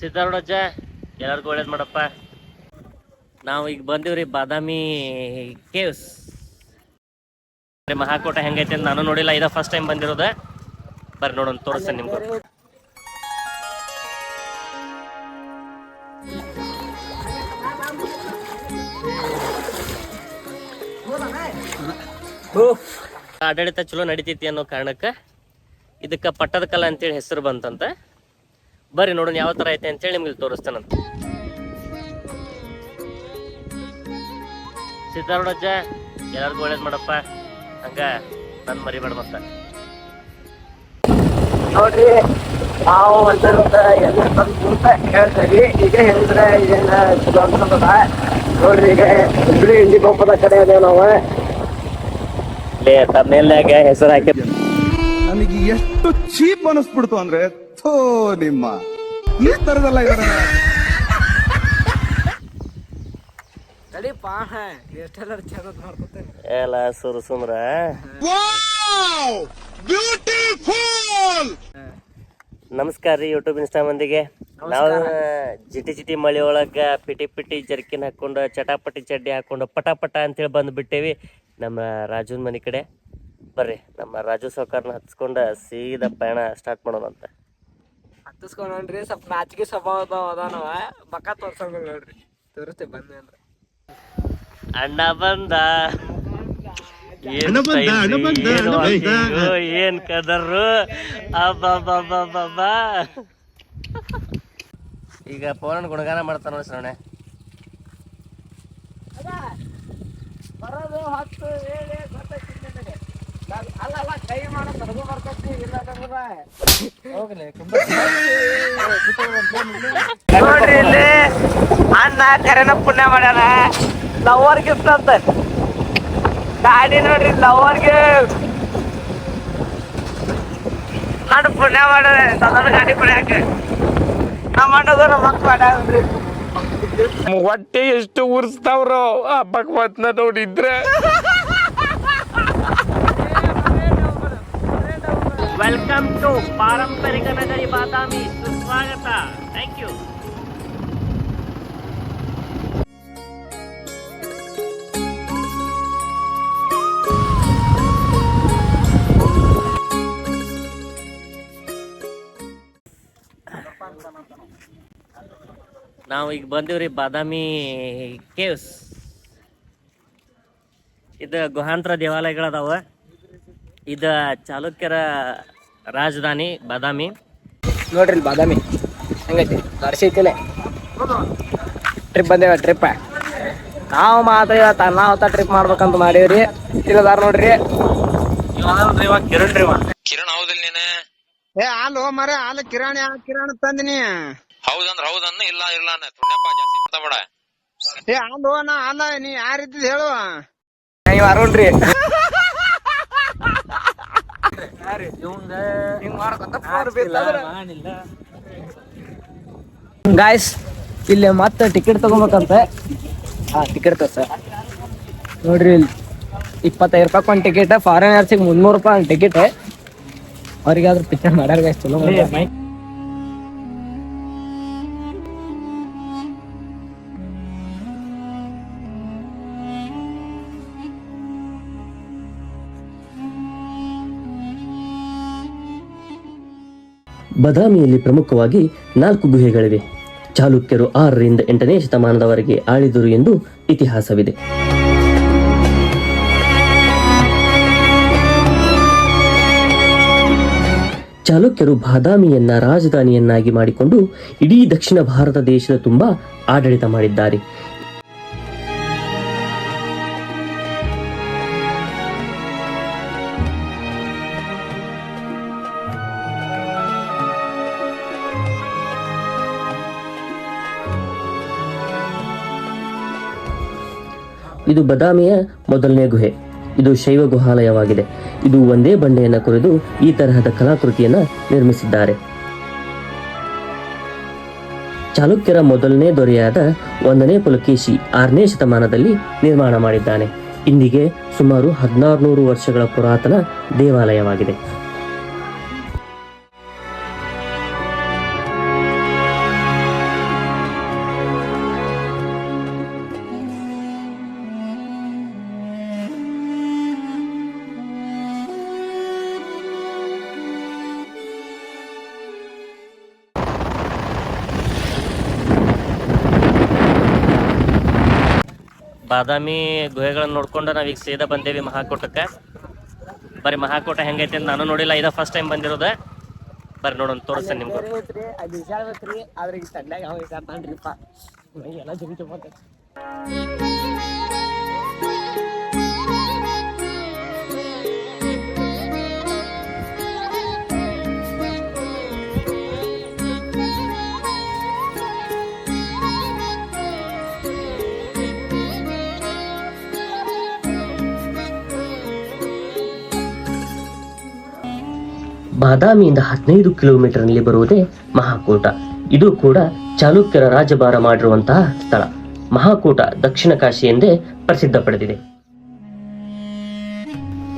ಸಿದ್ಧಾರೂಢಜ್ಜ ಎಲ್ಲರಿಗೂ ಒಳ್ಳೇದು ಮಾಡಪ್ಪ. ನಾವು ಈಗ ಬಂದಿವ್ರಿ ಬಾದಾಮಿ ಕೇವ್ಸ್ ಮಹಾಕೋಟೆ ಹೆಂಗೈತೆ ಅಂತ ನಾನು ನೋಡಿಲ್ಲ ಇದ ಫಸ್ಟ್ ಟೈಮ್ ಬಂದಿರೋದ. ಬರ್ರಿ ನೋಡೋಣ ತೋರಿಸ್ತೇನೆ ನಿಮ್ಗೆ. ಆಡಳಿತ ಚಲೋ ನಡಿತೈತಿ ಅನ್ನೋ ಕಾರಣಕ್ಕೆ ಇದಕ್ಕೆ ಪಟ್ಟದಕಲ್ಲ ಅಂತೇಳಿ ಹೆಸರು ಬಂತಂತ. ಬರ್ರಿ ನೋಡೋಣ ಯಾವ ಥರ ಐತೆ ಅಂತೇಳಿ ನಿಮ್ಗೆ ಇಲ್ಲಿ ತೋರಿಸ್ತೇನಂತ ಸಿದ್ಧಾರೂಢಜ್ಜ ಎಲ್ಲರಿಗೂ ಒಳ್ಳೇದು ಮಾಡಪ್ಪ. ಹಂಗ ನನ್ ಮರಿಬೇಡ ಮತ್ತ. ನೋಡ್ರಿ ನಾವು ಒಂದರಿಂದ ಎಲ್ಲ ಅಂತ ಹೇಳ್ತೀವಿ ಈಗ ಹೇಳಿದ್ರೆ ಏನ ಚಲೋ ಅನ್ಸದ ನೋಡ್ರಿ ಈಗ ಹುಬ್ಳಿ ಇಂಡಿ ಗೊಂಪದ ಕಡೆ ಅದೇವ್ ನಾವು. ಲೇ ತಮ್ಮೇಲ್ನಾಗ ಹೆಸರು ಹಾಕಿದ್ವಿ ನಮಗೆ ಎಷ್ಟು ಚೀಪ್ ಅನಿಸ್ಬಿಡ್ತು ಅಂದ್ರೆ ಥೋ ನಿಮ್ಮ. ಈ ತರದಲ್ಲ ಇದಾರೆ. ಎಷ್ಟೆಲ್ಲ ಮಾಡ್ಕೊತೇನೆ. ಎಲ್ಲ ಸುರು ಸುಮ್ರ. ನಮಸ್ಕಾರ ರೀ ಯೂಟ್ಯೂಬ್ ಇನ್ಸ್ಟಾ ಮಂದಿಗೆ. ನಾವು ಜಿಟಿ ಜಿಟಿ ಮಳಿ ಒಳಗ ಪಿಟಿ ಪಿಟಿ ಜರ್ಕಿನ್ ಹಾಕೊಂಡು ಚಟಾಪಟಿ ಚಡ್ಡಿ ಹಾಕೊಂಡು ಪಟ ಪಟ ಅಂತೇಳಿ ಬಂದು ಬಿಟ್ಟೇವಿ. ನಮ್ಮ ರಾಜುನ್ ಮನೆ ಕಡೆ. ಬರ್ರಿ ನಮ್ಮ ರಾಜು ಸಹಕಾರನ ಹತ್ಸ್ಕೊಂಡ ಸೀದಾ ಪಯಣ ಸ್ಟಾರ್ಟ್ ಮಾಡೋಣ ಅಂತ ಹತ್ತಿಸ್ಕೊಂಡ್ ನೋಡ್ರಿ ಸ್ವಲ್ಪ ನಾಚಿಕೆ ಸ್ವಭಾವ ಅದಾನವ. ಬಕ್ಕ ತೋರ್ಸಂಗ ನೋಡ್ರಿ ತೋರಿಸ್ತಿ ಬಂದ ಅಂದ್ರೆ. ಅಣ್ಣ ಬಂದ. ಏನ್ ಕದರು. ಈಗ ಫೋನ್ ಗುಣಗಾನ ಮಾಡ್ತಾರ ನೋಡಿ ಶ್ರವಣೆ ಬರೋದು ಹತ್ತು ಏಳು. ನಾನ್- ಅಲ್ಲ ಅಲ್ಲ ಕೈ ಮಾಡೋ ತರಗು ಬರ್ತೈತಿ ಇಲ್ಲ ನೋಡ್ರಿ ಇಲ್ಲಿ ಅಣ್ಣ ಕರೆನ ಪುಣ್ಯ ಮಾಡ್ಯಾನ ಲವರ್ ಗಿಫ್ಟ್ ಅಂತ. ಗಾಡಿ ನೋಡ್ರಿ ಲವರ್ ಗಿಫ್ಟ್ ಅಣ್ಣ ಪುಣ್ಯ ಮಾಡ್ಯಾರ ನನ್ನ ಗಾಡಿ ಪುಣ್ಯಾಕ ನಮ್ಮ ಅಣ್ಣದು ನಮ್ಮ ಅಕ್ಕ ಮಾಡ್ಯಾನ್ರಿ. ಹೊಟ್ಟೆ ಎಷ್ಟು ಉರ್ಸ್ತಾವ್ರೋ ಆ ಭಗವತ್ನ ನೋಡಿದ್ರೆ. ವೆಲ್ಕಮ್ ಟು ಪಾರಂಪರಿಕ ನಗರಿ ಬಾದಾಮಿ ಸುಸ್ವಾಗತ ಥ್ಯಾಂಕ್ ಯು ನಾವು ಈಗ ಬಂದೀವ್ರಿ ಬಾದಾಮಿ ಕೇವ್ಸ್ ಇದು ಗುಹಾಂತರ ದೇವಾಲಯಗಳದಾವ. ಇದ ಚಾಲುಕ್ಯರ ರಾಜಧಾನಿ ಬಾದಾಮಿ. ನೋಡ್ರಿ ಬಾದಾಮಿ. ಹಂಗೈತಿ? ಐತಿಲೆ ಟ್ರಿಪ್ ಬಂದೇವ ಟ್ರಿಪ್ ನಾವು ಮಾತ್ರ ಇವತ್ತ ನಾವು ಟ್ರಿಪ್ ಮಾಡ್ಬೇಕಂತ ಮಾಡೀವ್ರಿ. ಇಲ್ಲದಾರ ನೋಡ್ರಿ. ಕಿರಣ್ ಹೌದಿಲ್ಲ ನೀನೆ? ಏ ಹಾಲು ಮರ ಹಾಲು ಕಿರಾಣಿ ಆ ಕಿರಾಣಿ ತಂದಿನಿ ಹೌದಂದ್ರ ಹೌದನ್ನ ಇಲ್ಲ ಇಲ್ಲ ತುಣ್ಯಪ್ಪ ಜಾಸ್ತಿ ಮಾತಾಡ ಏ ಹಾಲು ನಾ ಹಾಲ ನೀ ಯಾರಿದ್ದಿದ್ ಹೇಳು. ಗಾಯ್ಸ್ ಇಲ್ಲಿ ಮತ್ತೆ ಟಿಕೆಟ್ ತಗೋಬೇಕಂತ. ಹಾ ಟಿಕೆಟ್ ಸರ್ ನೋಡ್ರಿ ಇಲ್ಲಿ ಇಪ್ಪತ್ತೈದು ರೂಪಾಯಿ ಒಂದು ಟಿಕೆಟ್ ಫಾರಿನರ್ಸಿಗೆ ಮುನ್ನೂರು ರೂಪಾಯಿ ಒಂದು ಟಿಕೆಟ್ ಅವ್ರಿಗಾದ್ರೂ ಪಿಕ್ಚರ್ ಮಾಡ್ಯಾರ ಗಾಯ್ಸ್ ಚಲೋ ಬದಾಮಿಯಲ್ಲಿ ಪ್ರಮುಖವಾಗಿ ನಾಲ್ಕು ಗುಹೆಗಳಿವೆ. ಚಾಲುಕ್ಯರು ಆರರಿಂದ ಎಂಟನೇ ಶತಮಾನದವರೆಗೆ ಆಳಿದರು ಎಂದು ಇತಿಹಾಸವಿದೆ. ಚಾಲುಕ್ಯರು ಬಾದಾಮಿಯನ್ನ ರಾಜಧಾನಿಯನ್ನಾಗಿ ಮಾಡಿಕೊಂಡು ಇಡೀ ದಕ್ಷಿಣ ಭಾರತ ದೇಶದ ತುಂಬಾ ಆಡಳಿತ ಮಾಡಿದ್ದಾರೆ. ಇದು ಬದಾಮಿಯ ಮೊದಲನೇ ಗುಹೆ. ಇದು ಶೈವ ಗುಹಾಲಯವಾಗಿದೆ. ಇದು ಒಂದೇ ಬಂಡೆಯನ್ನು ಕೊರೆದು ಈ ತರಹದ ಕಲಾಕೃತಿಯನ್ನ ನಿರ್ಮಿಸಿದ್ದಾರೆ. ಚಾಲುಕ್ಯರ ಮೊದಲನೇ ದೊರೆಯಾದ ಒಂದನೇ ಪುಲಕೇಶಿ ಆರನೇ ಶತಮಾನದಲ್ಲಿ ನಿರ್ಮಾಣ ಮಾಡಿದ್ದಾನೆ. ಇಂದಿಗೆ ಸುಮಾರು ಹದಿನಾರು ನೂರು ವರ್ಷಗಳ ಪುರಾತನ ದೇವಾಲಯವಾಗಿದೆ. ಬಾದಾಮಿ ಗುಹೆಗಳನ್ನ ನೋಡ್ಕೊಂಡು ನಾವೀಗ ಸೀದಾ ಬಂದೇವಿ ಮಹಾಕೂಟಕ್ಕೆ. ಬರಿ ಮಹಾಕೂಟ ಹೆಂಗೈತೆ ಅಂತ ನಾನು ನೋಡಿಲ್ಲ, ಇದ ಫಸ್ಟ್ ಟೈಮ್ ಬಂದಿರೋದ. ಬರ್ರಿ ನೋಡೋಣ, ತೋರಿಸ್ತೇನೆ ನಿಮ್ಗೆ. ಅದು ವಿಚಾರ ಬಾದಾಮಿಯಿಂದ ಹದಿನೈದು ಕಿಲೋಮೀಟರ್ನಲ್ಲಿ ಬರುವುದೇ ಮಹಾಕೂಟ. ಇದು ಕೂಡ ಚಾಲುಕ್ಯರ ರಾಜಭಾರ ಮಾಡಿರುವಂತಹ ಸ್ಥಳ. ಮಹಾಕೂಟ ದಕ್ಷಿಣ ಕಾಶಿ ಎಂದೇ ಪ್ರಸಿದ್ಧ ಪಡೆದಿದೆ.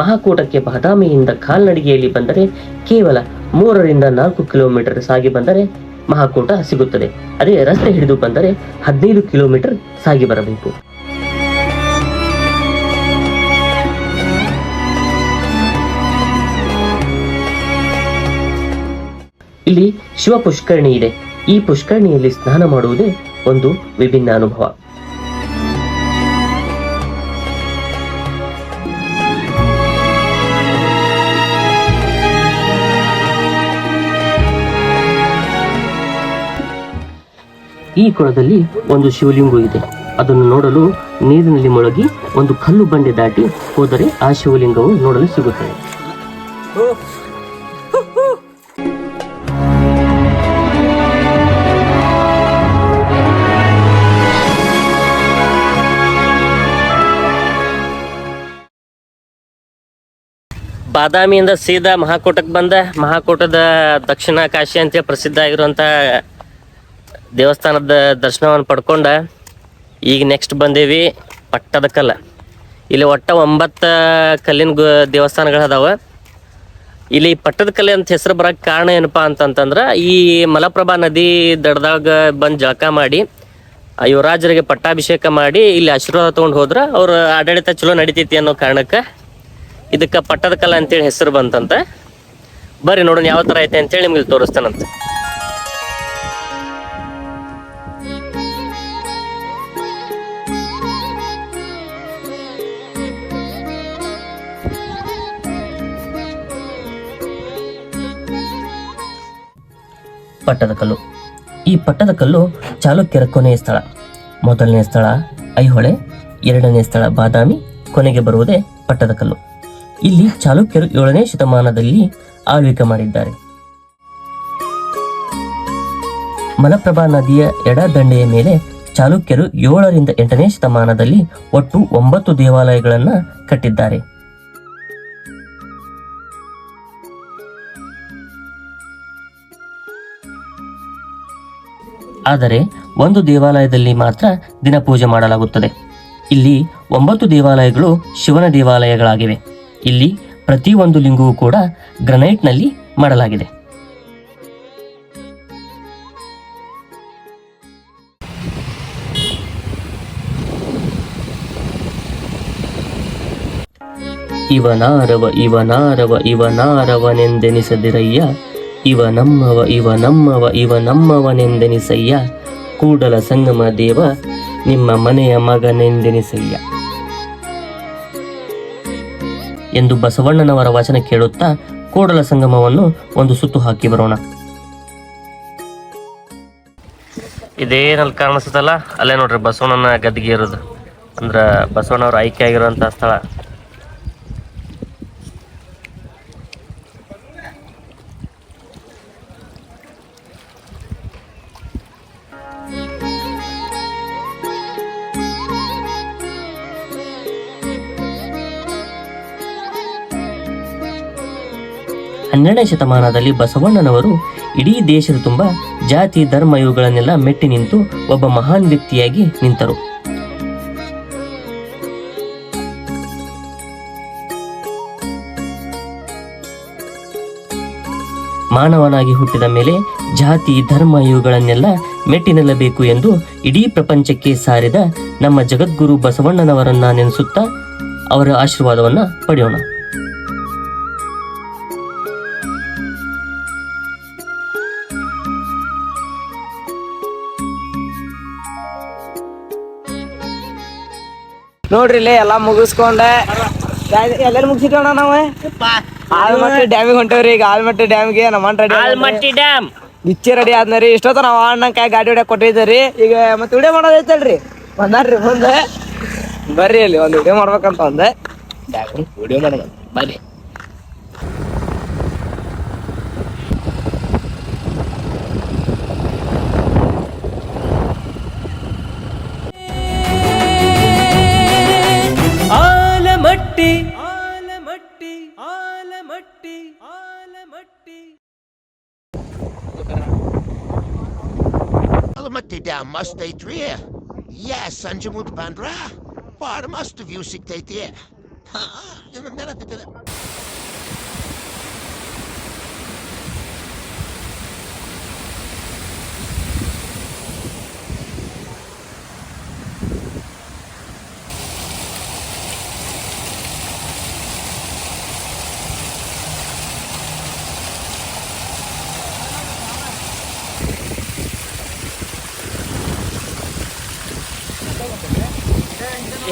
ಮಹಾಕೂಟಕ್ಕೆ ಬಾದಾಮಿಯಿಂದ ಕಾಲ್ನಡಿಗೆಯಲ್ಲಿ ಬಂದರೆ ಕೇವಲ ಮೂರರಿಂದ ನಾಲ್ಕು ಕಿಲೋಮೀಟರ್ ಸಾಗಿ ಬಂದರೆ ಮಹಾಕೂಟ ಸಿಗುತ್ತದೆ. ಅದೇ ರಸ್ತೆ ಹಿಡಿದು ಬಂದರೆ ಹದಿನೈದು ಕಿಲೋಮೀಟರ್ ಸಾಗಿ ಬರಬೇಕು. ಇಲ್ಲಿ ಶಿವ ಪುಷ್ಕರಣಿ ಇದೆ. ಈ ಪುಷ್ಕರಣಿಯಲ್ಲಿ ಸ್ನಾನ ಮಾಡುವುದೇ ಒಂದು ವಿಭಿನ್ನ ಅನುಭವ. ಈ ಕೊಳದಲ್ಲಿ ಒಂದು ಶಿವಲಿಂಗು ಇದೆ. ಅದನ್ನು ನೋಡಲು ನೀರಿನಲ್ಲಿ ಮುಳುಗಿ ಒಂದು ಕಲ್ಲು ಬಂಡೆ ದಾಟಿ ಹೋದರೆ ಆ ಶಿವಲಿಂಗವು ನೋಡಲು ಸಿಗುತ್ತದೆ. ಬಾದಾಮಿಯಿಂದ ಸೀದಾ ಮಹಾಕೂಟಕ್ಕೆ ಬಂದ. ಮಹಾಕೂಟದ ದಕ್ಷಿಣ ಕಾಶಿ ಅಂತ ಪ್ರಸಿದ್ಧ ಆಗಿರುವಂಥ ದೇವಸ್ಥಾನದ ದರ್ಶನವನ್ನು ಪಡ್ಕೊಂಡ. ಈಗ ನೆಕ್ಸ್ಟ್ ಬಂದೇವಿ ಪಟ್ಟದಕಲ್ಲ ಇಲ್ಲಿ ಒಟ್ಟ ಒಂಬತ್ತು ಕಲ್ಲಿನ ಗು ದೇವಸ್ಥಾನಗಳದಾವೆ. ಇಲ್ಲಿ ಪಟ್ಟದಕಲ್ಲಿ ಅಂತ ಹೆಸರು ಬರಕ್ಕೆ ಕಾರಣ ಏನಪ್ಪ ಅಂತಂತಂದ್ರೆ ಈ ಮಲಪ್ರಭಾ ನದಿ ದಡದಾಗ ಬಂದು ಜಳಕ ಮಾಡಿ ಯುವರಾಜರಿಗೆ ಪಟ್ಟಾಭಿಷೇಕ ಮಾಡಿ ಇಲ್ಲಿ ಆಶೀರ್ವಾದ ತೊಗೊಂಡು ಹೋದ್ರೆ ಅವ್ರ ಆಡಳಿತ ಚಲೋ ನಡಿತೈತಿ ಅನ್ನೋ ಕಾರಣಕ್ಕೆ ಇದಕ್ಕೆ ಪಟ್ಟದಕಲ್ಲ ಅಂತೇಳಿ ಹೆಸರು ಬಂತಂತ. ಬರ್ರಿ ನೋಡೋಣ ಯಾವ ಥರ ಐತೆ ಅಂತೇಳಿ ನಿಮ್ಗೆ ತೋರಿಸ್ತೇನಂತ. ಪಟ್ಟದಕಲ್ಲು ಈ ಪಟ್ಟದಕಲ್ಲು ಚಾಲುಕ್ಯರ ಕೊನೆಯ ಸ್ಥಳ. ಮೊದಲನೇ ಸ್ಥಳ ಐಹೊಳೆ, ಎರಡನೇ ಸ್ಥಳ ಬಾದಾಮಿ, ಕೊನೆಗೆ ಬರುವುದೇ ಪಟ್ಟದಕಲ್ಲು ಇಲ್ಲಿ ಚಾಲುಕ್ಯರು ಏಳನೇ ಶತಮಾನದಲ್ಲಿ ಆಳ್ವಿಕೆ ಮಾಡಿದ್ದಾರೆ. ಮಲಪ್ರಭಾ ನದಿಯ ಎಡ ದಂಡೆಯ ಮೇಲೆ ಚಾಲುಕ್ಯರು ಏಳರಿಂದ ಎಂಟನೇ ಶತಮಾನದಲ್ಲಿ ಒಟ್ಟು ಒಂಬತ್ತು ದೇವಾಲಯಗಳನ್ನು ಕಟ್ಟಿದ್ದಾರೆ. ಆದರೆ ಒಂದು ದೇವಾಲಯದಲ್ಲಿ ಮಾತ್ರ ದಿನ ಪೂಜೆ ಮಾಡಲಾಗುತ್ತದೆ. ಇಲ್ಲಿ ಒಂಬತ್ತು ದೇವಾಲಯಗಳು ಶಿವನ ದೇವಾಲಯಗಳಾಗಿವೆ. ಇಲ್ಲಿ ಪ್ರತಿಯೊಂದು ಲಿಂಗವೂ ಕೂಡ ಗ್ರನೈಟ್ನಲ್ಲಿ ಮಾಡಲಾಗಿದೆ. ಇವನಾರವ ಇವನಾರವ, ಇವನಾರವನೆಂದೆನಿಸದಿರಯ್ಯ. ಇವ ನಮ್ಮವ ಇವ ನಮ್ಮವ ಇವ ನಮ್ಮವನೆಂದೆನಿಸಯ್ಯ ಕೂಡಲ ಸಂಗಮ ದೇವ, ನಿಮ್ಮ ಮನೆಯ ಮಗನೆಂದೆನಿಸಯ್ಯ. ಎಂದು ಬಸವಣ್ಣನವರ ವಚನ ಕೇಳುತ್ತಾ ಕೂಡಲ ಸಂಗಮವನ್ನು ಒಂದು ಸುತ್ತು ಹಾಕಿ ಬರೋಣ. ಇದೇನಲ್ಲಿ ಕಾಣಿಸ್ತಲ್ಲ ಅಲ್ಲೇ ನೋಡ್ರಿ ಬಸವಣ್ಣನ ಗದ್ದಿಗೆ ಇರೋದು ಅಂದ್ರೆ ಬಸವಣ್ಣವ್ರ ಆಯ್ಕೆ ಆಗಿರುವಂತಹ ಸ್ಥಳ. ಹನ್ನೆರಡನೇ ಶತಮಾನದಲ್ಲಿ ಬಸವಣ್ಣನವರು ಇಡೀ ದೇಶದ ತುಂಬ ಜಾತಿ, ಧರ್ಮ ಇವುಗಳನ್ನೆಲ್ಲ ಮೆಟ್ಟಿ ನಿಂತು ಒಬ್ಬ ಮಹಾನ್ ವ್ಯಕ್ತಿಯಾಗಿ ನಿಂತರು. ಮಾನವನಾಗಿ ಹುಟ್ಟಿದ ಮೇಲೆ ಜಾತಿ, ಧರ್ಮ ಇವುಗಳನ್ನೆಲ್ಲ ಮೆಟ್ಟಿ ನಿಲ್ಲಬೇಕು ಎಂದು ಇಡೀ ಪ್ರಪಂಚಕ್ಕೆ ಸಾರಿದ ನಮ್ಮ ಜಗದ್ಗುರು ಬಸವಣ್ಣನವರನ್ನ ನೆನೆಸುತ್ತಾ ಅವರ ಆಶೀರ್ವಾದವನ್ನ ಪಡೆಯೋಣ. ನೋಡ್ರಿ ಇಲ್ಲೇ ಎಲ್ಲಾ ಮುಗಿಸ್ಕೊಂಡೆ. ಎಲ್ಲರೂ ಮುಗಿಸಿಟ್ಟೋಣ ನಾವು? ಆಲ್ಮಟ್ಟಿ ಡ್ಯಾಮ್ ಹೊಂಟವ್ರಿ ಈಗ ಆಲ್ಮಟ್ಟಿ ಡ್ಯಾಮ್ಗೆ ನಮ್ಮ ರೆಡಿ ಆಲ್ಮಟ್ಟಿ ಡ್ಯಾಮ್. ನಿಚ್ಚೆ ರೆಡಿ ಆದ್ನರಿ ಇಷ್ಟೊತ್ತ ನಾವು ಅಣ್ಣ ಕೈ ಗಾಡಿ ಹೊಡ್ಯಾಕ ಕೊಟ್ಟಿದ್ದೀರಿ. ಈಗ ಮತ್ತೆ ವಿಡಿಯೋ ಮಾಡೋದೈತಲ್ರಿ ಬಂದಾರ್ರಿ ಮುಂದೆ ಬರ್ರಿ ಅಲ್ಲಿ ಒಂದು ವಿಡಿಯೋ ಮಾಡ್ಬೇಕಂತ ಒಂದೆ. ವಿಡಿಯೋ ಮಾಡೋಣ. ಬರ್ರಿ. mustaitrier. Ja, sanjamut bandra. Var must of you sictatir. Ha,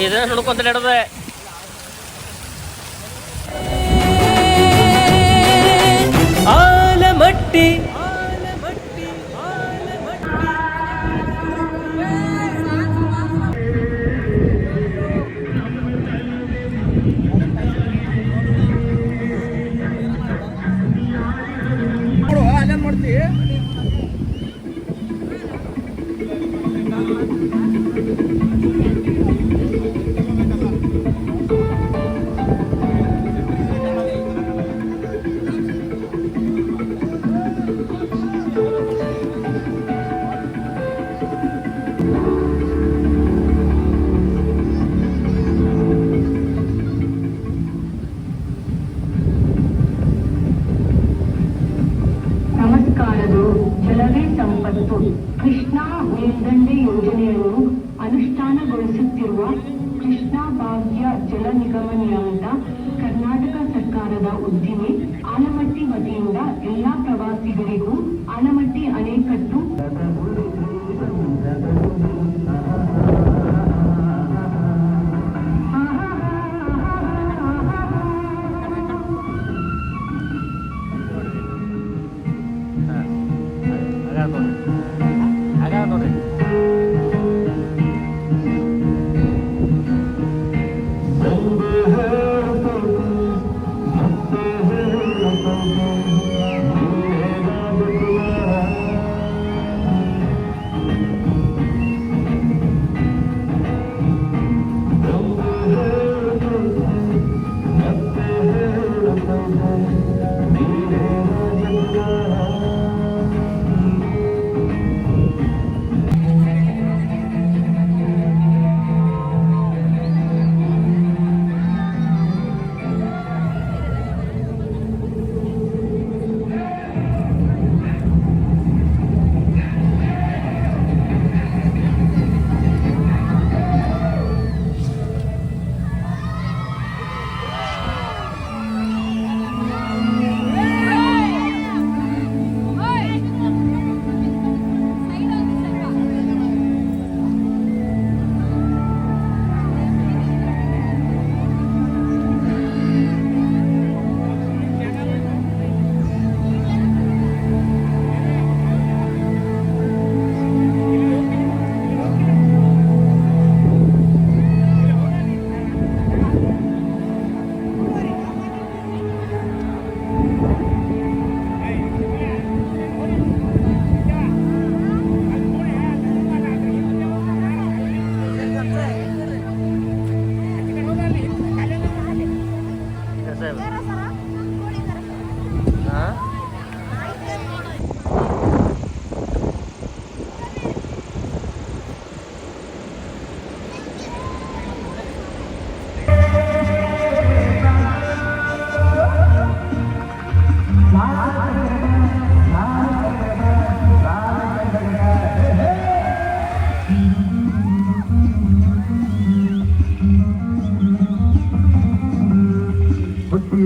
ಇದನ್ನ ನೋಡ್ಕೊಂತ ನಡೆದ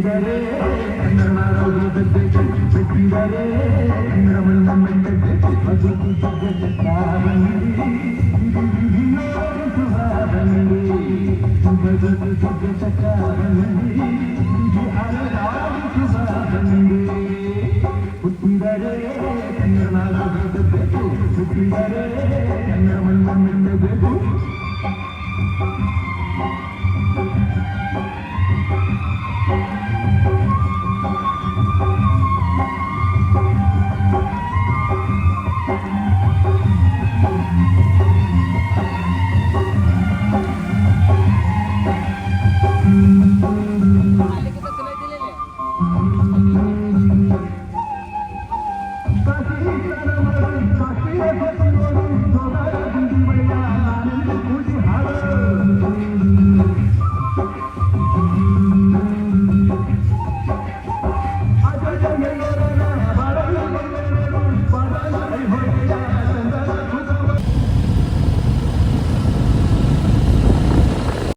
పెట్టివరే చంద్రమాలో పెట్టి పెట్టివరే ఇంద్రమణం పెట్టే భగవతి భగవతి భగవతి భగవతి